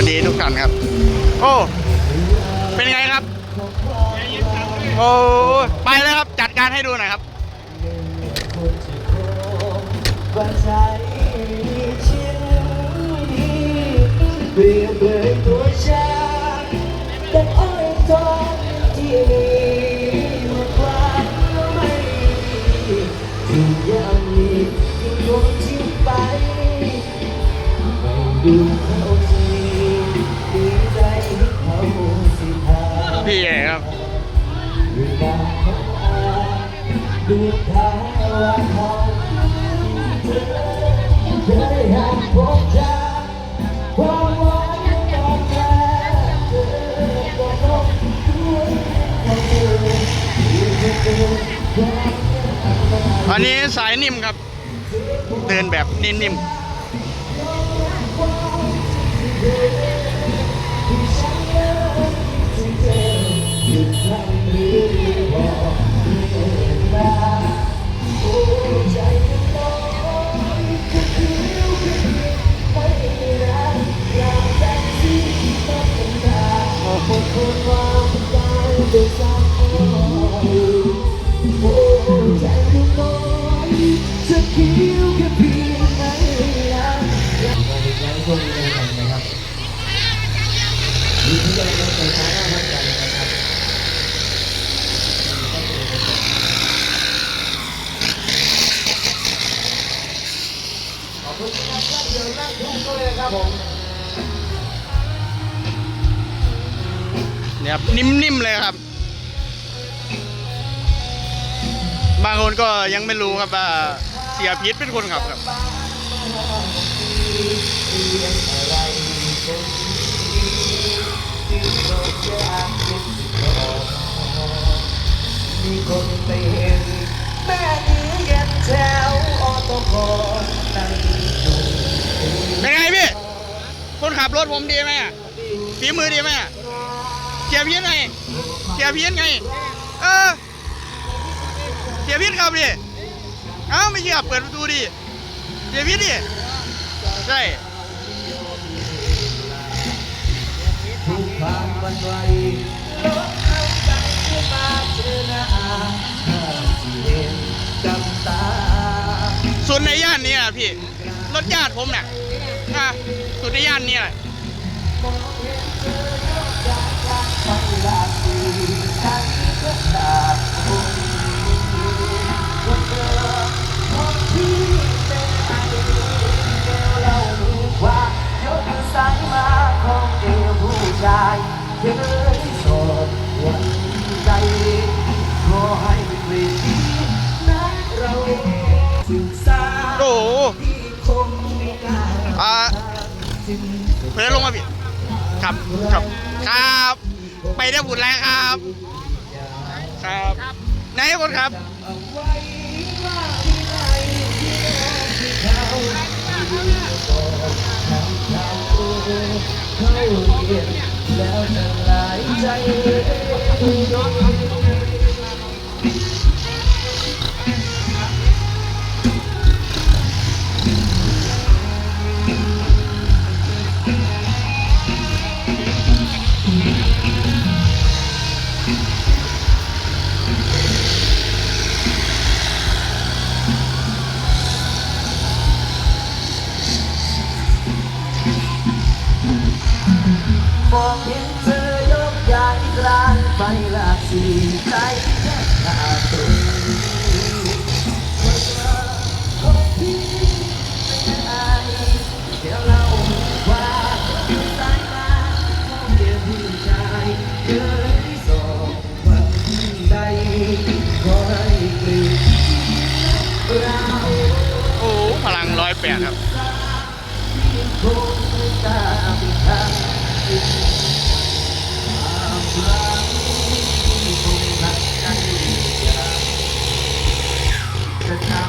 วัสดีทุกท่านครับ โอ้ เป็นไงครับ โอ้ไปเลยครับ จัดการให้ดูหน่อยครับ ดูทางว่าเขาเธอเคยหากพบเจอความหวังของแท้เธอก็ต้องด้วยของเธออยู่ที่เธอความอันนี้สายนิ่มครับ เดินแบบนิ่มๆายด้วยซ้ำโอ้ใจน้อยจะคิ้วแค่เพียงไม่รักอยากให้ใจคงไม่ทำนะครับมีที่จะเล่นไฟฟ้าหน้าพักกันนะครับขอบคุณครับท่านเดินนั่งทุ่งก็เลยครับผม ครับ นิ่มๆเลยครับ บางคนก็ยังไม่รู้ครับว่าเสียพีทเป็นคนขับครับมีคนไปเห็นแม่นี้ยังแถวออตโกนั่งดูเป็นไงพี่ คนขับรถผมดีไหมอะฝีมือดีไหมอะ เสียเพีทไงเสียเพีทไง เออ เสียเพีทขับดิเอ้าไม่เชื่อเปิดประตูดิเสียเพีทดิ ใช่ทุกความวันไหวลดเข้าใจมาเจอหน้าถ้าที่เห็นกับตาส่วนในย่านนี้อะพี่ รถญาติผมน่ะอะส่วนในย่านนี้แหละ โสดวันใจขอให้เราศึกษาโอ้โหที่คงไม่กล้าอ่าเพื่อนลงมาพี่ครับ ครับ ครับ ไปได้บุญแล้วครับ ครับไหนคนครับเอาไว้ว่าที่ไหนที่โน้นที่เขาที่บเขาเขาเรียนแล้วจะหลายใจ โอ้พลังร้อยแปดครับ จ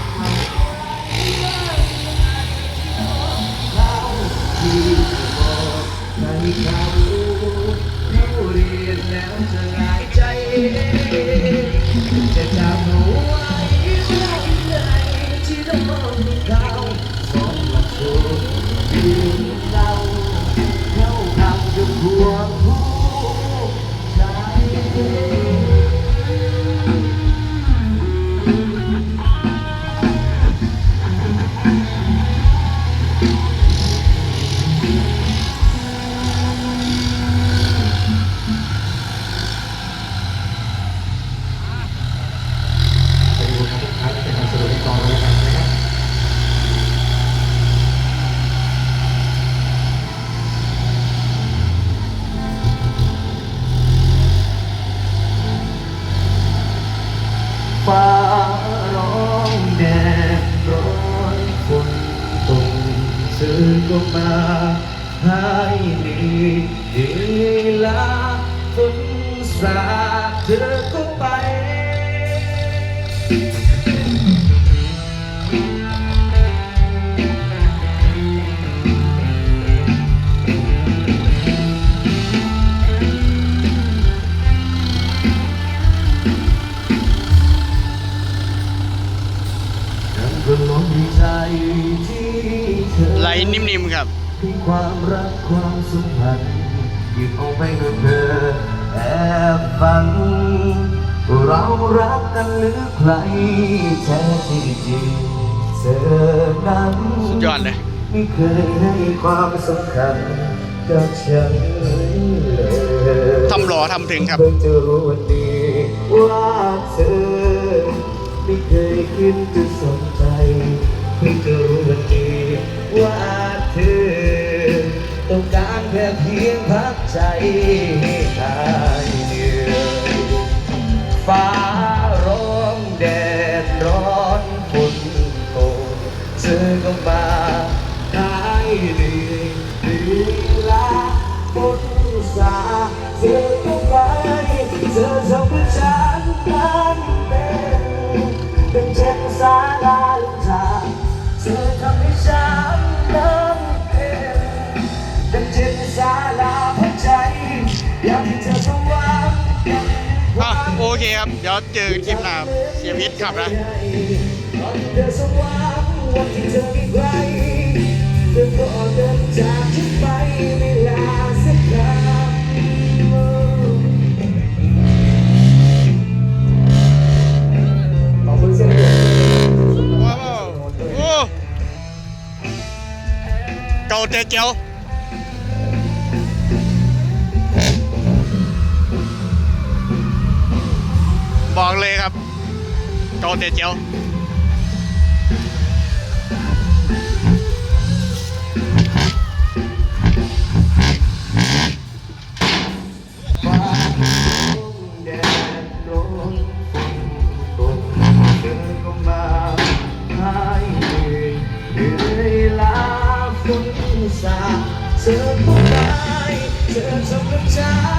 มาให้ดีเวลาฝนสาดเธอก็ นิ่มๆครับที่ความรักความสัมพันธ์หยิบเอาไปกับเธอแอบฝัน เรารักกันหรือใครแท้ที่จริงเธอนั้นสุดยอดเลย ไม่เคยให้ความสำคัญกับฉันเลยทำหล่อทำถึงครับ เพิ่งจะรู้วันนี้ว่าเธอไม่เคยคิดจะสนใจ เจอกันคลิปหน้าเสียพิษขับนะเธอสว่างวันที่เธอไม่ไกลเธอก็เดินจากฉับคุณเก่าแต่เจียว บอกเลยครับเก่าแต่เจียวเธอก็มาหายเหนื่อยเวลาฝนสาดเธอก็ไปเธอทำกับฉัน